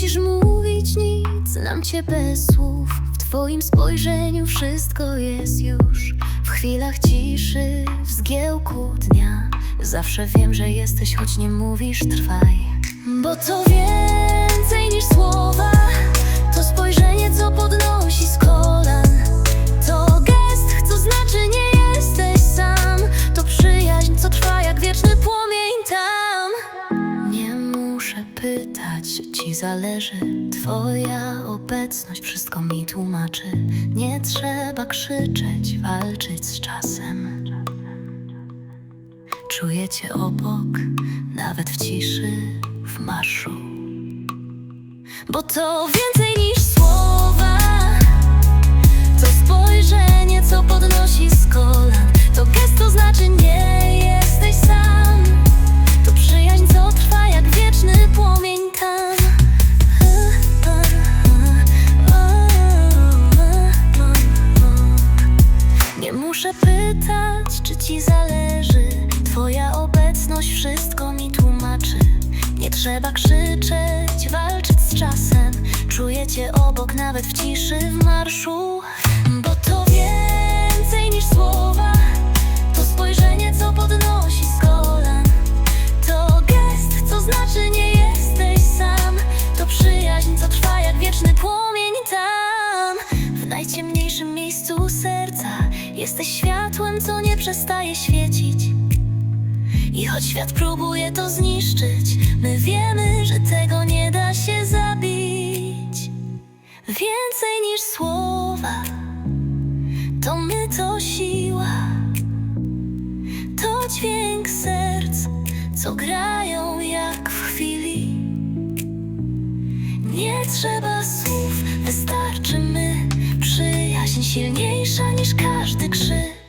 musisz mówić nic, nam cię bez słów. W twoim spojrzeniu wszystko jest już. W chwilach ciszy, w zgiełku dnia. Zawsze wiem, że jesteś, choć nie mówisz, trwaj. Bo to więcej niż słowa. Muszę pytać, czy ci zależy. Twoja obecność wszystko mi tłumaczy. Nie trzeba krzyczeć, walczyć z czasem. Czuję cię obok, nawet w ciszy, w marszu. Bo to więcej niż muszę pytać, czy ci zależy. Twoja obecność wszystko mi tłumaczy. Nie trzeba krzyczeć, walczyć z czasem. Czuję cię obok, nawet w ciszy, w marszu. Jesteś światłem, co nie przestaje świecić. I choć świat próbuje to zniszczyć, my wiemy, że tego nie da się zabić. Więcej niż słowa, to my to siła. To dźwięk serc, co grają jak w chwili. Nie trzeba słów, wystarczy silniejsza niż każdy krzyk.